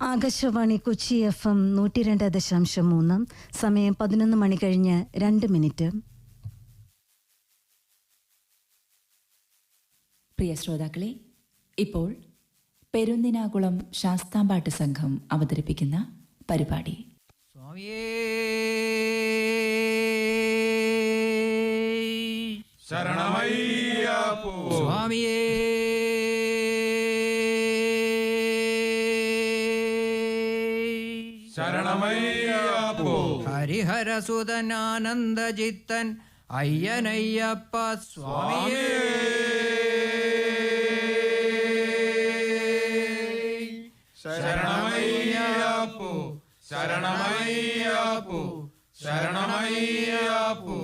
Akashvani Kochi F M നൂറ്റി രണ്ട് ദശാംശം മൂന്ന് സമയം പതിനൊന്ന് മണി കഴിഞ്ഞ് രണ്ട് മിനിറ്റ്. പ്രിയ ശ്രോതാക്കളെ ഇപ്പോൾ പെരുന്തിനാകുളം ശാസ്താംപാട്ട് സംഘം അവതരിപ്പിക്കുന്ന പരിപാടി. സ്വാമിയേ. ശരണമയ്യ സ്വാമിയേ. ശരണമയ്യപ്പോ ഹരിഹരസുതനാനന്ദജിത്തൻ അയ്യനയ്യപ്പ സ്വാമിയേ. ശരണമയ്യപ്പോ ശരണമയ്യപ്പോ ശരണമയ്യപ്പോ.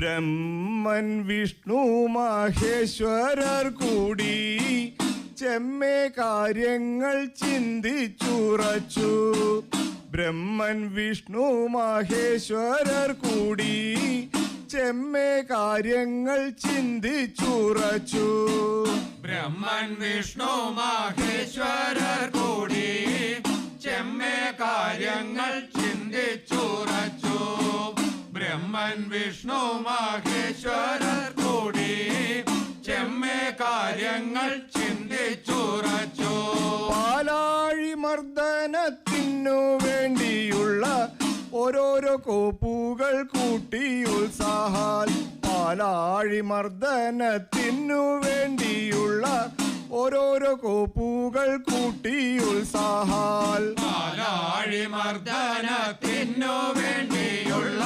ബ്രഹ്മൻ വിഷ്ണു മഹേശ്വരർ കൂടി ചെമ്മേ കാര്യങ്ങൾ ചിന്തിച്ചുറച്ചു. ബ്രഹ്മൻ വിഷ്ണു മഹേശ്വരർ കൂടി ചെമ്മേ കാര്യങ്ങൾ ചിന്തിച്ചുറച്ചു. ബ്രഹ്മൻ വിഷ്ണു മഹേശ്വരർ കൂടി ചെമ്മേ കാര്യങ്ങൾ ചിന്തിച്ചുറച്ചു. ബ്രഹ്മൻ വിഷ്ണു മഹേശ്വരർ കൂടി. ചെമ്മേ കാര്യങ്ങൾ ചിന്തിച്ചുറച്ചു. പാലാഴി മർദ്ദനത്തിനു വേണ്ടിയുള്ള ഓരോരോ കോപ്പുകൾ കൂട്ടി ഉത്സാഹാൽ പാലാഴി മർദ്ദനത്തിനു വേണ്ടിയുള്ള ഓരോരോ കോപ്പുകൾ കൂട്ടി ഉത്സാഹാൽ പാലാഴി മർദ്ദനത്തിനു വേണ്ടിയുള്ള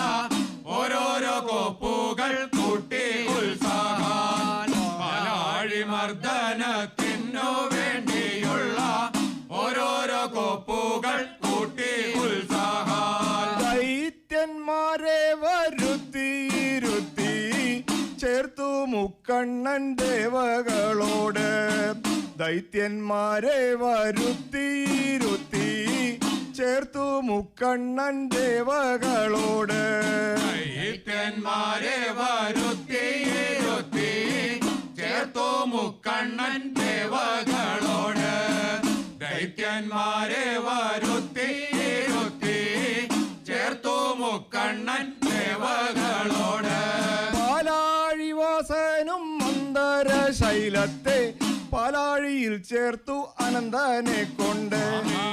ഓരോരോ കോപ്പുകൾ കൂട്ടി ഉത്സാഹാൻ പാലാഴിമർദ്ദനത്തിനു വേണ്ടിയുള്ള ഓരോരോ കോപ്പുകൾ കൂട്ടി ഉത്സാഹാൻ ദൈത്യന്മാരെ വരുത്തിയിരുത്തി ചേർത്തു മുക്കണ്ണൻ ദേവകളോട്. ദൈത്യന്മാരെ വരുത്തിയിരുത്തി ചേർത്തു മുക്കണ്ണൻ ദേവകളോട്. ദൈത്യന്മാരെ വരുത്തിയിരുത്തി ചേർത്തു മുക്കണ്ണൻ ദേവകളോട്. ദൈത്യന്മാരെ വരുത്തിയിരുത്തി ചേർത്തു മുക്കണ്ണൻ ദേവകളോട്. പാലാഴിവാസനും മന്ദരശൈലത്തെ പാലാഴിയിൽ ചേർത്തു അനന്തനെ കൊണ്ട്.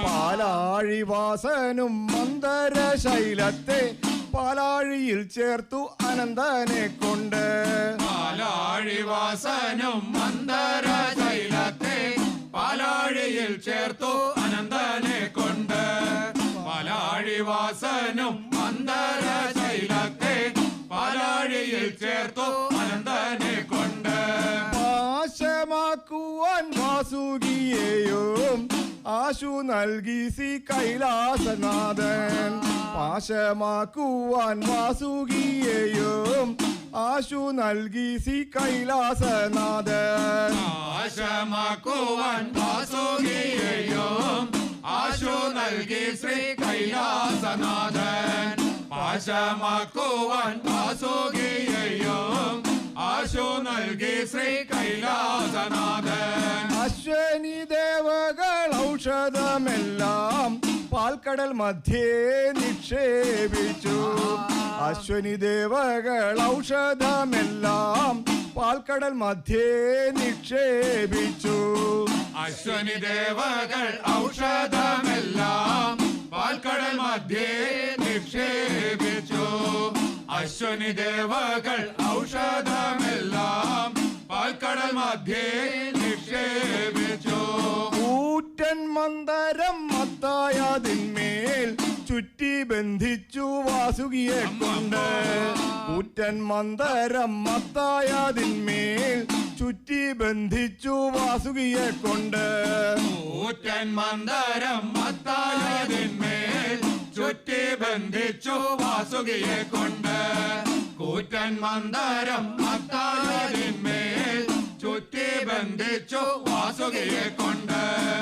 പാലാഴി വാസനും മന്ദര ശൈലത്തെ പാലാഴിയിൽ ചേർത്തു അനന്തനെ കൊണ്ട്. പാലാഴി വാസനും മന്ദര ശൈലത്തെ പാലാഴിയിൽ ചേർത്തു അനന്തനെ കൊണ്ട്. പാലാഴിവാസനും മന്ദര ശൈലത്തെ പാലാഴിയിൽ ചേർത്തു അനന്തനെ കൊണ്ട്. പാശമാക്കുവാൻ വാസുകിയെയും ആശു നൽകി സി കൈലാസനാഥൻ. പാശമാക്കുവാൻ വാസുകിയെയും ആശു നൽകി സി കൈലാസനാഥൻ. ആശമാക്കുവാൻ വാസുകിയെയും ആശു നൽകി ശ്രീ കൈലാസനാഥൻ. പാശമാക്കുവാൻ വാസുകിയെയും ആശു നൽകി ശ്രീ കൈലാസനാഥൻ. ഔഷധമെല്ലാം പാൽക്കടൽ മധ്യേ നിക്ഷേപിച്ചു. അശ്വനി ദേവകൾ ഔഷധമെല്ലാം പാൽക്കടൽ മധ്യേ നിക്ഷേപിച്ചു. അശ്വനി ദേവകൾ ഔഷധമെല്ലാം പാൽക്കടൽ മധ്യേ നിക്ഷേപിച്ചു. അശ്വനി ദേവകൾ ഔഷധമെല്ലാം പാൽക്കടൽ മധ്യേ നിക്ഷേപിച്ചു. ഊറ്റൻ മന്ദരം മത്തായതിന്മേൽ ചുറ്റി ബന്ധിച്ചു വാസുകിയെ കൊണ്ട്. കൂറ്റൻ മന്ദരം മത്തായതിന്മേൽ ചുറ്റി ബന്ധിച്ചു വാസുകിയെ കൊണ്ട്. കൂറ്റൻ മന്ദരം മത്തായതിന്മേൽ ചുറ്റി ബന്ധിച്ചു വാസുകിയെ കൊണ്ട്. കൂറ്റൻ മന്ദരം മത്തായതിന്മേൽ ബന്ധിച്ചു വാസുകിയെ കൊണ്ട്.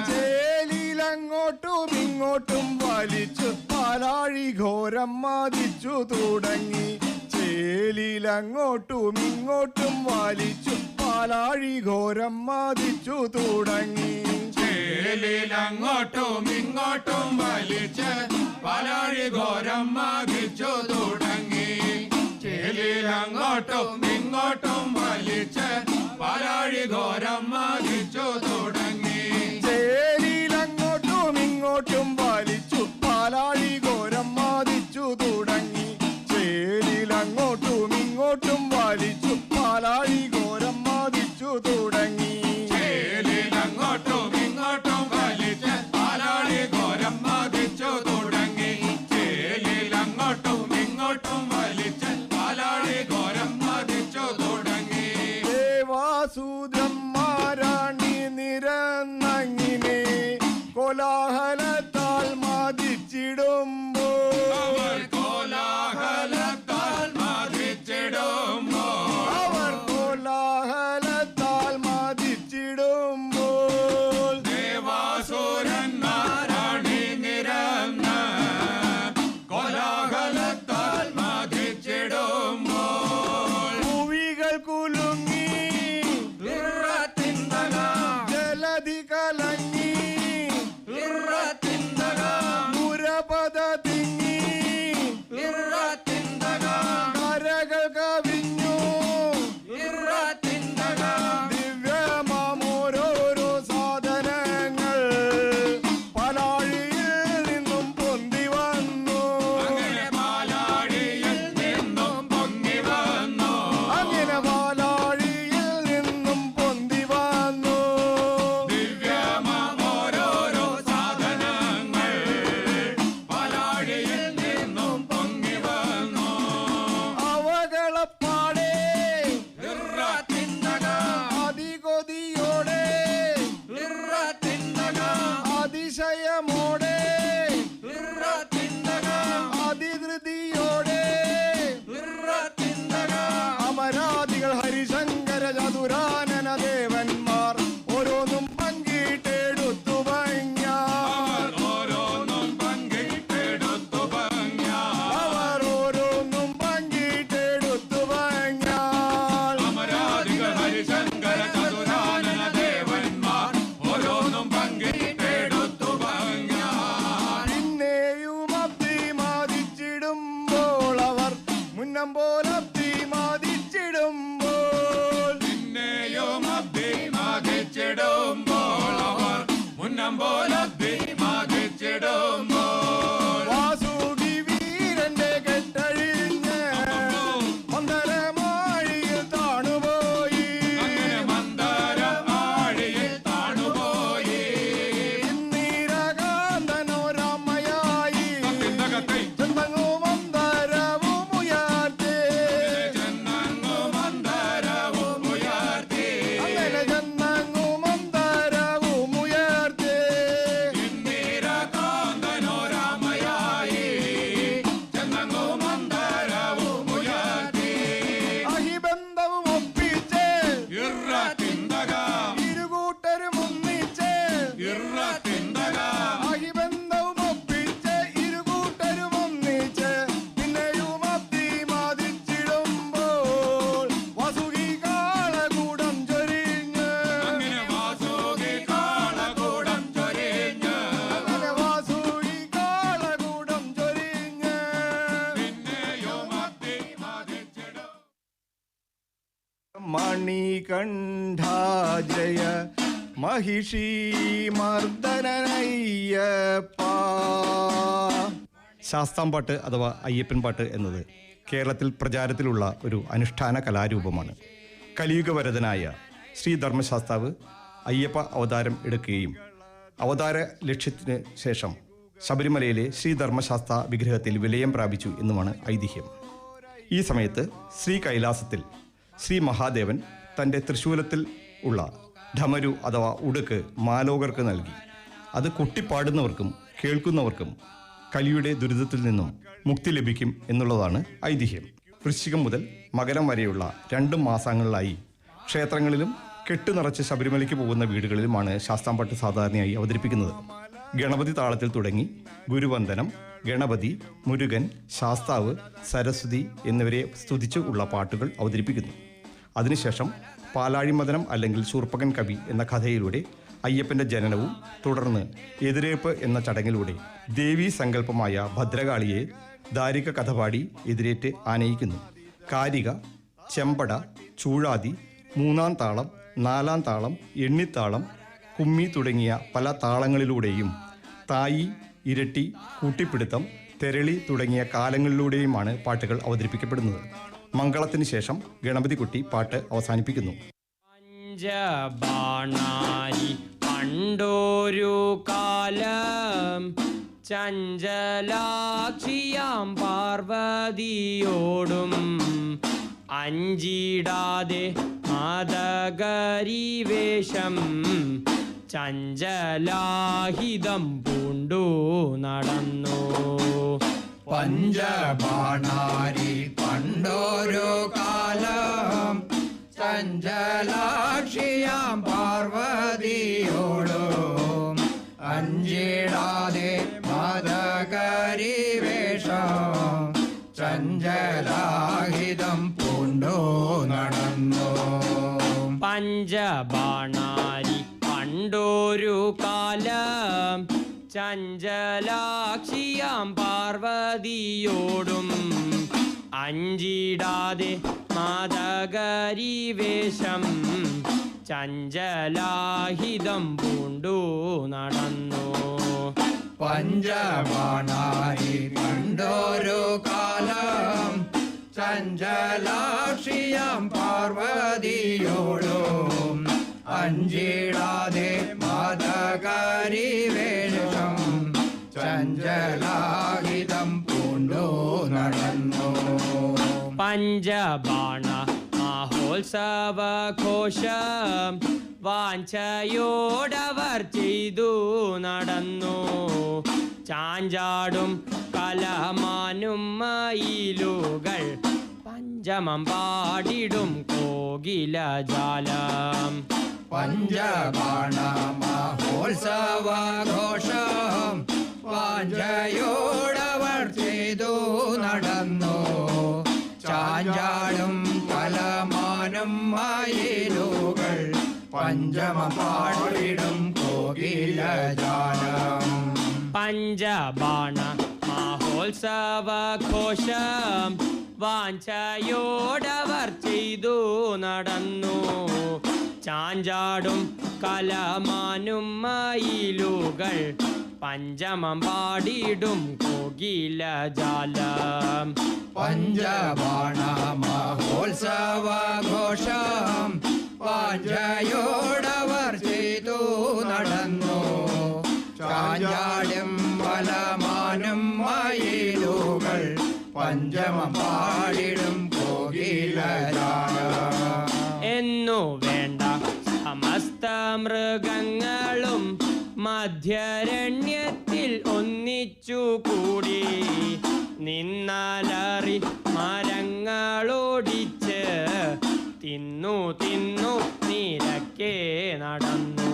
ചേലിയിലങ്ങോട്ടും ഇങ്ങോട്ടും വലിച്ചു പാലാഴി ഘോരം മാതിച്ചു തുടങ്ങി. ചേലിയിലങ്ങോട്ടും ഇങ്ങോട്ടും വലിച്ചു പാലാഴി ഘോരം മാതിച്ചു തുടങ്ങി. ചേലിയിലങ്ങോട്ടും ഇങ്ങോട്ടും വലിച്ച് പാലാഴി ഘോരം മാതിച്ചു തുടങ്ങി. ചേലിലങ്ങോട്ടും ഇങ്ങോട്ടും വലിച്ച് പരാഴി ഘോരം മതിച്ചു തുടങ്ങി. ചേരിയിലങ്ങോട്ടും ഇങ്ങോട്ടും വലിച്ചു പാലാഴി ഘോരം മാതിച്ചു തുടങ്ങി. ചേരിയിലങ്ങോട്ടും ഇങ്ങോട്ടും വലിച്ചു പാലാഴി ഘോരം മാതിച്ചു തുടങ്ങി. ചേലിലങ്ങോട്ടും മഹിഷി മർദ്ദനയ്യപ്പ ശാസ്താംപാട്ട് അഥവാ അയ്യപ്പൻ പാട്ട് എന്നത് കേരളത്തിൽ പ്രചാരത്തിലുള്ള ഒരു അനുഷ്ഠാന കലാരൂപമാണ്. കലിയുഗവരതനായ ശ്രീ ധർമ്മശാസ്താവ് അയ്യപ്പ അവതാരം എടുക്കുകയും അവതാര ലക്ഷ്യത്തിന് ശേഷം ശബരിമലയിലെ ശ്രീ ധർമ്മശാസ്ത്ര വിഗ്രഹത്തിൽ വിലയം പ്രാപിച്ചു എന്നുമാണ് ഐതിഹ്യം. ഈ സമയത്ത് ശ്രീ കൈലാസത്തിൽ ശ്രീ മഹാദേവൻ തന്റെ തൃശൂലത്തിൽ ഉള്ള ഢമരു അഥവാ ഉടുക്ക് മാലോകർക്ക് നൽകി. അത് കൊട്ടിപ്പാടുന്നവർക്കും കേൾക്കുന്നവർക്കും കലിയുടെ ദുരിതത്തിൽ നിന്നും മുക്തി ലഭിക്കും എന്നുള്ളതാണ് ഐതിഹ്യം. വൃശ്ചികം മുതൽ മകരം വരെയുള്ള രണ്ട് മാസങ്ങളിലായി ക്ഷേത്രങ്ങളിലും കെട്ടു നിറച്ച് ശബരിമലയ്ക്ക് പോകുന്ന വീടുകളിലുമാണ് ശാസ്താംപാട്ട് സാധാരണയായി അവതരിപ്പിക്കുന്നത്. ഗണപതി താളത്തിൽ തുടങ്ങി ഗുരുവന്ദനം ഗണപതി മുരുകൻ ശാസ്താവ് സരസ്വതി എന്നിവരെ സ്തുതിച്ച് ഉള്ള പാട്ടുകൾ അവതരിപ്പിക്കുന്നു. അതിനുശേഷം പാലാഴിമദനം അല്ലെങ്കിൽ ശൂർപ്പകൻ കവി എന്ന കഥയിലൂടെ അയ്യപ്പന്റെ ജനനവും തുടർന്ന് എതിരേപ്പ് എന്ന ചടങ്ങിലൂടെ ദേവീ സങ്കല്പമായ ഭദ്രകാളിയെ ദാരിക കഥപാടി എതിരേറ്റ് ആനയിക്കുന്നു. കാരിക ചെമ്പട ചൂഴാതി മൂന്നാം താളം നാലാം താളം എണ്ണിത്താളം കുമ്മി തുടങ്ങിയ പല താളങ്ങളിലൂടെയും തായി ഇരട്ടി കൂട്ടിപ്പിടുത്തം തെരളി തുടങ്ങിയ കാലങ്ങളിലൂടെയുമാണ് പാട്ടുകൾ അവതരിപ്പിക്കപ്പെടുന്നത്. മംഗളത്തിന് ശേഷം ഗണപതി കുട്ടി പാട്ട് അവസാനിപ്പിക്കുന്നു. കാലം ചഞ്ചലാക്ഷിയാം പാർവതിയോടും അഞ്ചിടാതെ മതകരിവേഷം ചഞ്ചലാഹിതം പൂണ്ടു നടന്നു. പഞ്ചബാണാരി പണ്ടോരോ കാലം ചഞ്ചലാക്ഷിയാം പാർവതിയോടും. അഞ്ചിടാതെ മതകരി വേഷം ചഞ്ചലാഹിതം പൂണ്ടോ നടന്നു. പഞ്ചബാണാരി പണ്ടോരു കാലം ചഞ്ചലാക്ഷിയാം പാർവതിയോടും. അഞ്ചിടാതെ മാതകരി വേഷം ചഞ്ചലാഹിതം പൂണ്ടു നടന്നു. പഞ്ചമാണായി കണ്ടോരു കാലം ചഞ്ചലാക്ഷിയാം പാർവതിയോടും. അഞ്ചിടാതെ മാതകരി വേഷം ചഞ്ചലാഹിതം പൂണ്ടോ നടന്നു. പഞ്ചബാണ മഹോത്സവഘോഷം വാഞ്ചയോടവർ ചെയ്തു നടന്നു. ചാഞ്ചാടും കലമാനും മയിലുകൾ പഞ്ചമം പാടിടും കോകില ജാലം പഞ്ചബാണ മഹോത്സവഘോഷം വാഞ്ചയോടവർ ചെയ്തു നടന്നു. ചാഞ്ചാടും കലമാനം മയിലുകൾ പഞ്ചമ പാടിടും കോകിലജാലം പഞ്ചബാണ മഹോത്സവഘോഷം വാഞ്ചയോടവർ ചെയ്തു നടന്നു. ചാഞ്ചാടും കലമാനും മയിലുകൾ പഞ്ചമം പാടിയിടും പാടിടും കോകിലജാലം പഞ്ചബാണ മഹോത്സവഘോഷം വാഞ്ചയോടവർ ചെയ്തു നടന്നു. ചാഞ്ചാടും വലമാനും മയിലുകൾ പഞ്ചമ പാടിടും കോകിലജാലം എന്നു വേണ്ട സമസ്ത മൃഗങ്ങളും മധ്യരണ്യത്തിൽ ഒന്നിച്ചു കൂടി നിന്നാലറി മരങ്ങളോടിച്ച് തിന്നു തിന്നു നിരക്കെ നടന്നു.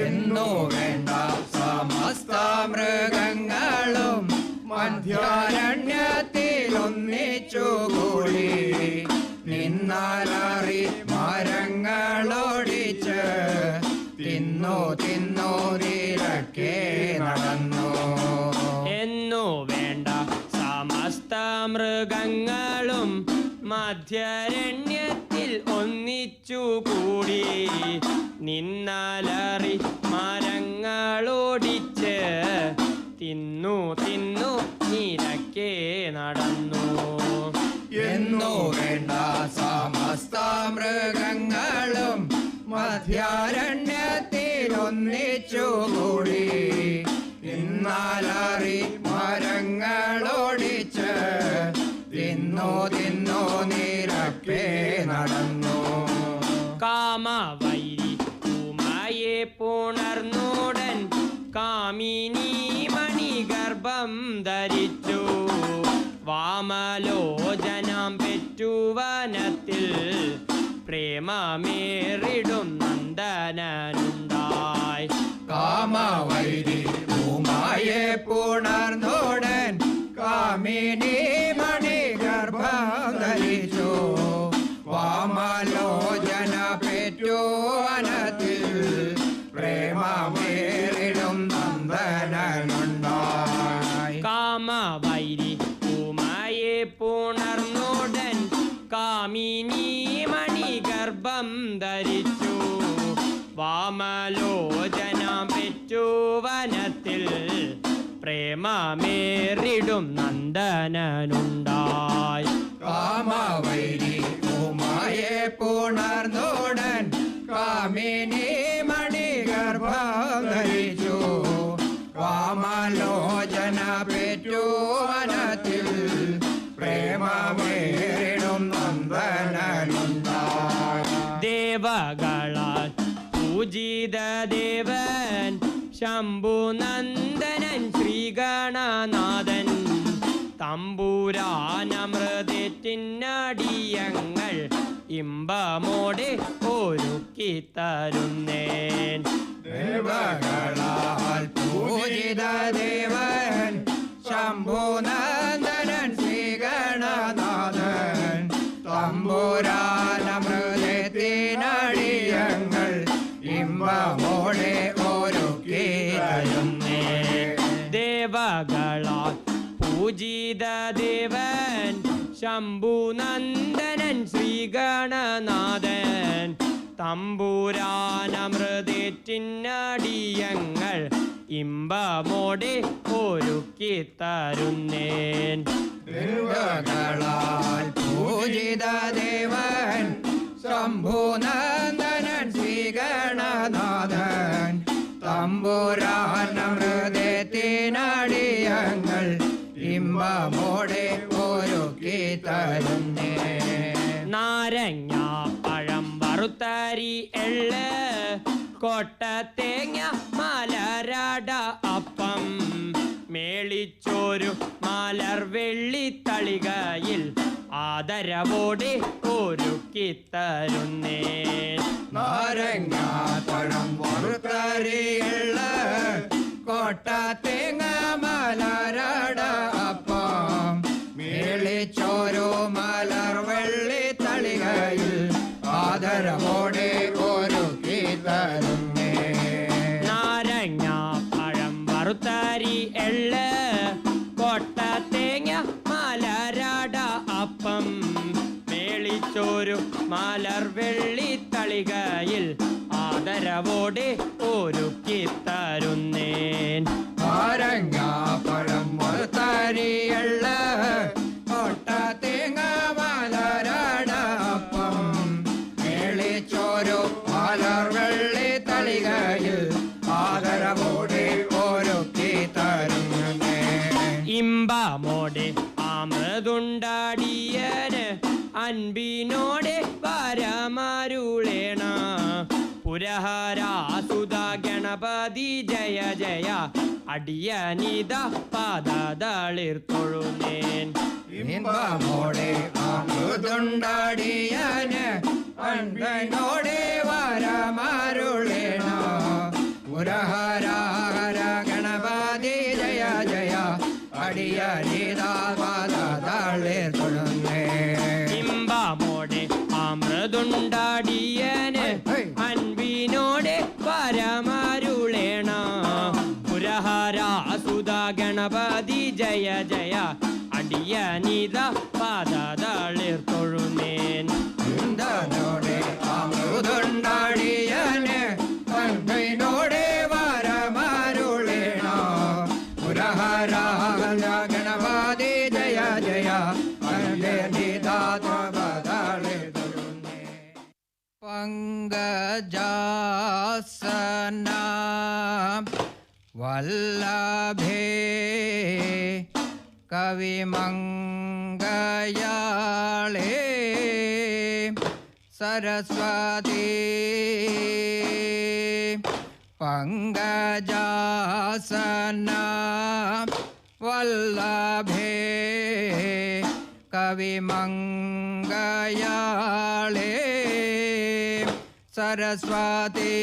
എന്നു വേണ്ട സമസ്ത മൃഗങ്ങളും മധ്യാരണ്യത്തിൽ ഒന്നിച്ചു കൂടി നിന്നാലറി മരങ്ങളോടിച്ച് തിന്നു തിന്നു നിരക്കെ നടന്നു. എന്നു വേണ്ട സമസ്ത മൃഗങ്ങളും മധ്യരണ്യത്തിൽ ഒന്നിച്ചു കൂടി. നിന്നാലറി മരങ്ങളോടിച്ച് തിന്നു തിന്നു നിരക്കെ നടന്നു. എന്നു വേണ്ട സമസ്ത മൃഗങ്ങളും മധ്യാരണ്യത്തിൽ ഒന്നിച്ചു കൂടി. എന്നാലറി മരങ്ങളോടിച്ച് തിന്നോ തിന്നോ നിരപ്പേ നടന്നു. കാമവൈരി പൂമായെ പുണർന്നോടൻ കാമിനി മണിഗർഭം ധരിച്ചു. വാമലോചനം പെറ്റുവനത്തിൽ പ്രേമമേറിടും നന്ദനുണ്ടായി കാമവൈരി ഉമായെ പുണർന്നോടൻ കാമിനി മണി ഗർഭം ധരിച്ചു വാമലോചന പെറ്റോനത്തിൽ പ്രേമമേറിടും നന്ദനുണ്ടായി കാമവൈരി ഉമായെ പുണർന്നോടൻ കാമിനി മണിഗർഭം ധരിച്ചു വാമലോചന പെറ്റുവനത്തിൽ പ്രേമമേറിടും നന്ദനുണ്ടായി കാമവൈരി ഉമായെ പുണർന്നോടൻ കാമിനി മണി ഗർഭം ധരിച്ചു കാമലോചന പെറ്റുവനത്തിൽ പ്രേമമേറിടും നന്ദനുണ്ടായി ദേവകളാൽ പൂജിത ദേവൻ ശംഭുനന്ദനൻ ശ്രീഗണനാഥൻ. തമ്പൂരാനമൃതത്തിനടിയങ്ങൾ ഇമ്പമോടെ ഒരുക്കി തരുന്നേൻ. ദേവൻ ശംഭുനന്ദനൻ ശ്രീഗണനാഥൻ. തമ്പൂരാനമൃതേറ്റിന്നടിയങ്ങൾ ഇമ്പമോടെ ഒരുക്കി തരുന്നേൻ. പൂജിത ദേവൻ ശംഭുനന്ദനൻ ശ്രീഗണനാഥൻ. തമ്പുരാനമൃതത്തിനടിയങ്ങൾ ഇമ്പമോടെ ഒരുക്കി തരുന്നേ നാരങ്ങ പഴം വറുത്തരി എള്ള് കൊട്ടത്തേങ്ങ മലരാട അപ്പം. മേളിച്ചോരു മലർ വെള്ളിത്തളികയിൽ ആദരവോടെ ഒരുക്കി തരുന്നേ നാരങ്ങ പഴം വറുത്തരിയുള്ള കോട്ട തേങ്ങ മലരട അപ്പം. മേളിച്ചോരോ മലർ വെള്ളി തളികയിൽ ആദരവോടെ ഒരുക്കി തരുന്നേ നാരങ്ങ പഴം വറുത്തരി എള്ള് തേങ്ങ മലരട അപ്പം. മേളിച്ചോരു മലർ വെള്ളിത്തളികയിൽ ആദരവോടെ அடியனித பாததளிர் தொழுனேன் இன்பமோடே அமுதுண்டடியன அன்பினோடே வரமருளேனா உரஹரஹர கணபதி ஜய ஜய. அடியனித பாததளிர் தொழுனேன் நீத பாததளிர் தொழுனேன் இந்த நோடே அமுதுண்டடியனே தன்மை நோடே வரமாருளேனா புரஹராக கணவாதி ஜய ஜய அங்கே நீதாதபதளிர் பங்கஜாசனா வல்லபே कविमङ्गयाळे सरस्वती पङ्गजासना वल्लभे कविमङ्गयाळे सरस्वती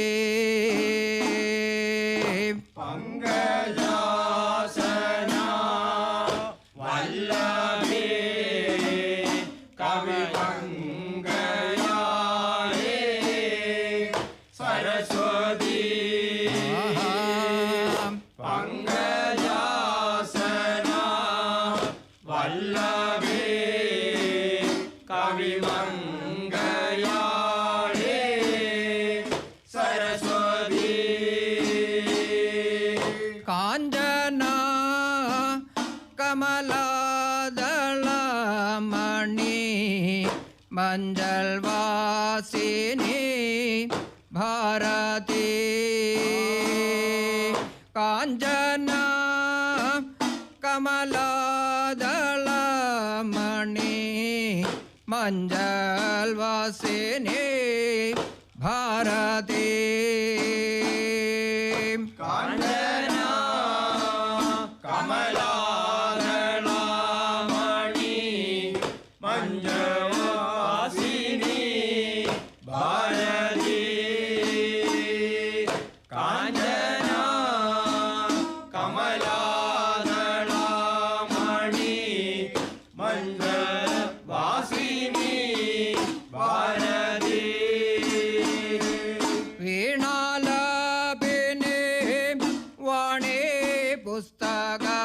वाणी मञ्जल्वासिनी भारती। कांजना काञ्जना कमलादलमणि मञ्जल्वासिनी भारती। gusta.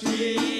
Tati.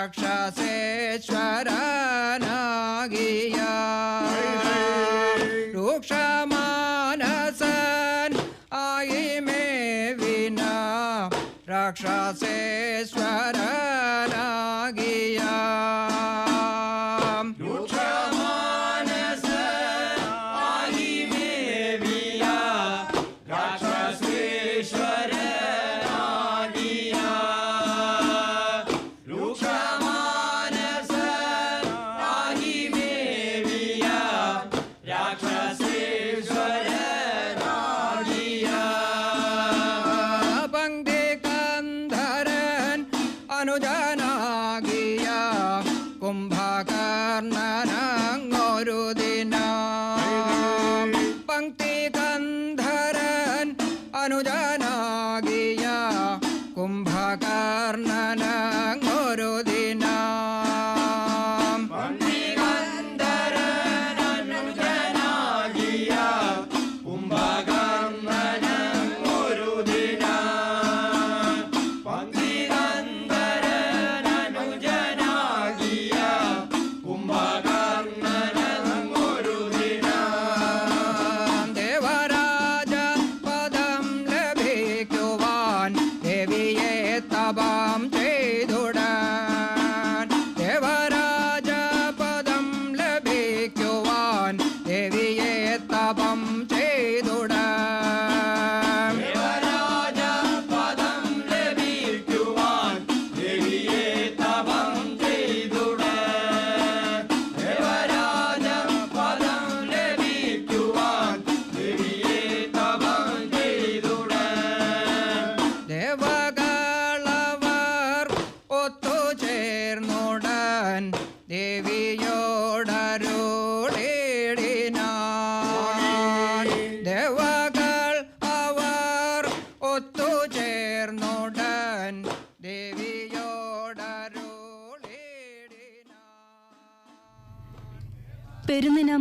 साक्षासेश्वरा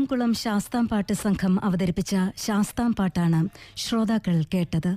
പെരുന്നിനാംകുളം ശാസ്താംപാട്ട് സംഘം അവതരിപ്പിച്ച ശാസ്താംപാട്ടാണ് ശ്രോതാക്കൾ കേട്ടത്